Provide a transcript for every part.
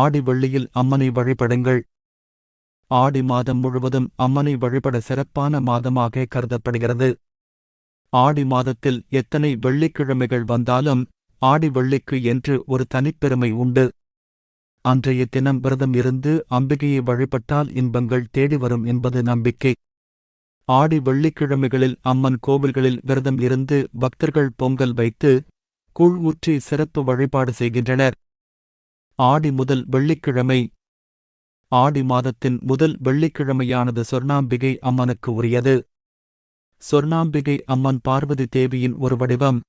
ஆடி வெள்ளியில் அம்மனை வழிபடுங்கள். ஆடி மாதம் முழுவதும் அம்மனை வழிபட சிறப்பான மாதமாக கருதப்படுகிறது. ஆடி மாதத்தில் எத்தனை வெள்ளிக்கிழமைகள் வந்தாலும் ஆடி வெள்ளிக்கு என்று ஒரு தனிப்பெருமை உண்டு. அன்றைய தினம் விரதம் இருந்து அம்பிகையை வழிபட்டால் இன்பங்கள் தேடி வரும் என்பது நம்பிக்கை. ஆடி வெள்ளிக்கிழமைகளில் அம்மன் கோவில்களில் விரதம் இருந்து பக்தர்கள் பொங்கல் வைத்து கூழ் ஊற்றி சிறப்பு வழிபாடு செய்கின்றனர். ஆடி முதல் வெள்ளிக்கிழமை. ஆடி மாதத்தின் முதல் வெள்ளிக்கிழமையானது சொர்ணாம்பிகை அம்மனுக்கு உரியது. சொர்ணாம்பிகை அம்மன் பார்வதி தேவியின் ஒரு வடிவம்.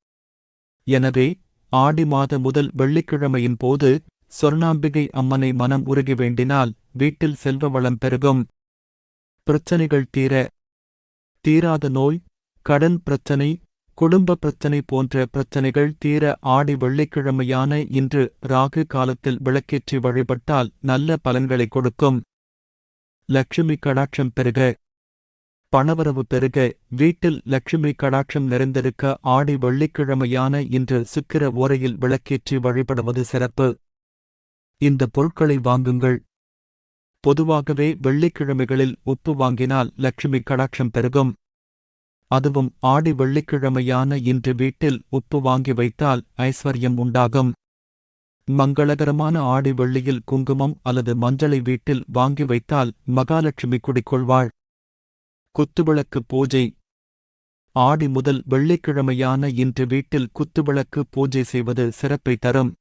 எனவே ஆடி மாத முதல் வெள்ளிக்கிழமையின் போது சொர்ணாம்பிகை அம்மனை மனம் உருகி வேண்டினால் வீட்டில் செல்வ வளம் பெருகும். பிரச்சனைகள் தீர. தீராத நோய் கடன் பிரச்சனை குடும்ப பிரச்சனை போன்ற பிரச்சனைகள் தீர ஆடி வெள்ளிக்கிழமையான இன்று ராகு காலத்தில் விளக்கேற்றி வழிபட்டால் நல்ல பலன்களை கொடுக்கும். லட்சுமி கடாட்சம் பெருக. பணவரவு பெருக. வீட்டில் லட்சுமி கடாட்சம் நிறைந்திருக்க ஆடி வெள்ளிக்கிழமையான இன்று சுக்கிர ஓரையில் விளக்கேற்றி வழிபடுவது சிறப்பு. இந்த பொருட்களை வாங்குங்கள். பொதுவாகவே வெள்ளிக்கிழமைகளில் உப்பு வாங்கினால் லட்சுமி கடாட்சம் பெருகும். அதுவும் ஆடி வெள்ளிக்கிழமையான இன்று வீட்டில் உப்பு வாங்கி வைத்தால் ஐஸ்வர்யம் உண்டாகும். மங்களகரமான ஆடி வெள்ளியில் குங்குமம் அல்லது மஞ்சளை வீட்டில் வாங்கி வைத்தால் மகாலட்சுமி குடிக்கொள்வாள். குத்துவிளக்கு பூஜை. ஆடி முதல் வெள்ளிக்கிழமையான இன்று வீட்டில் குத்துவிளக்கு பூஜை செய்வது சிறப்பை தரும்.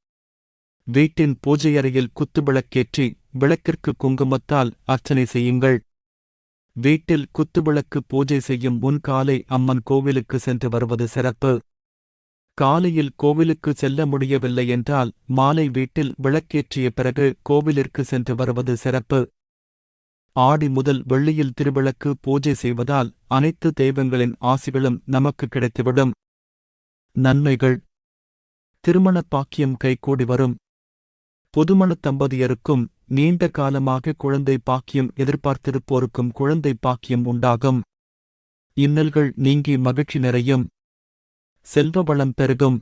வீட்டின் பூஜையறையில் குத்துவிளக்கேற்றி விளக்கிற்கு குங்குமத்தால் அர்ச்சனை செய்யுங்கள். வீட்டில் குத்துவிளக்கு பூஜை செய்யும் முன் காலை அம்மன் கோவிலுக்கு சென்று வருவது சிறப்பு. காலையில் கோவிலுக்கு செல்ல முடியவில்லை என்றால் மாலை வீட்டில் விளக்கேற்றிய பிறகு கோவிலிற்கு சென்று வருவது சிறப்பு. ஆடி முதல் வெள்ளியில் திருவிளக்கு பூஜை செய்வதால் அனைத்து தெய்வங்களின் ஆசிகளும் நமக்கு கிடைத்துவிடும். நன்மைகள். திருமணப் பாக்கியம் கைகூடி வரும். புதுமண தம்பதியருக்கும் நீண்ட காலமாக குழந்தை பாக்கியம் எதிர்பார்த்திருப்போருக்கும் குழந்தை பாக்கியம் உண்டாகும். இன்னல்கள் நீங்கி மகிழ்ச்சி நிறையும். செல்வ வளம் பெருகும்.